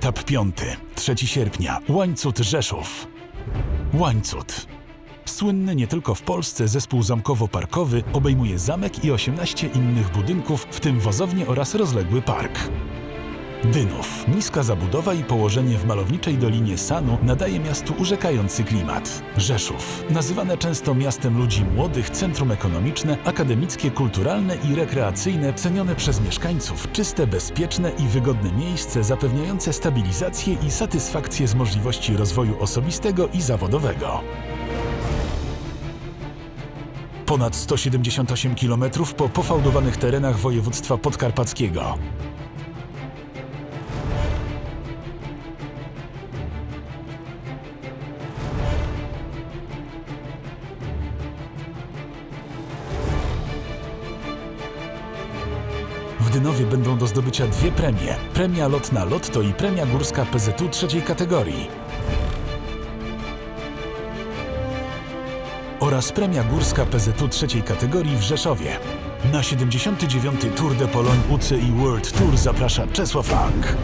Etap piąty, 3 sierpnia, Łańcut Rzeszów. Łańcut. Słynny nie tylko w Polsce zespół zamkowo-parkowy obejmuje zamek i 18 innych budynków, w tym wozownię oraz rozległy park. Dynów. Niska zabudowa i położenie w malowniczej dolinie Sanu nadaje miastu urzekający klimat. Rzeszów. Nazywane często miastem ludzi młodych, centrum ekonomiczne, akademickie, kulturalne i rekreacyjne, cenione przez mieszkańców, czyste, bezpieczne i wygodne miejsce zapewniające stabilizację i satysfakcję z możliwości rozwoju osobistego i zawodowego. Ponad 178 km po pofałdowanych terenach województwa podkarpackiego. W Dynowie będą do zdobycia dwie premie. Premia lotna Lotto i premia górska PZU trzeciej kategorii. Oraz premia górska PZU trzeciej kategorii w Rzeszowie. Na 79. Tour de Pologne UCI World Tour zaprasza Czesław Lang.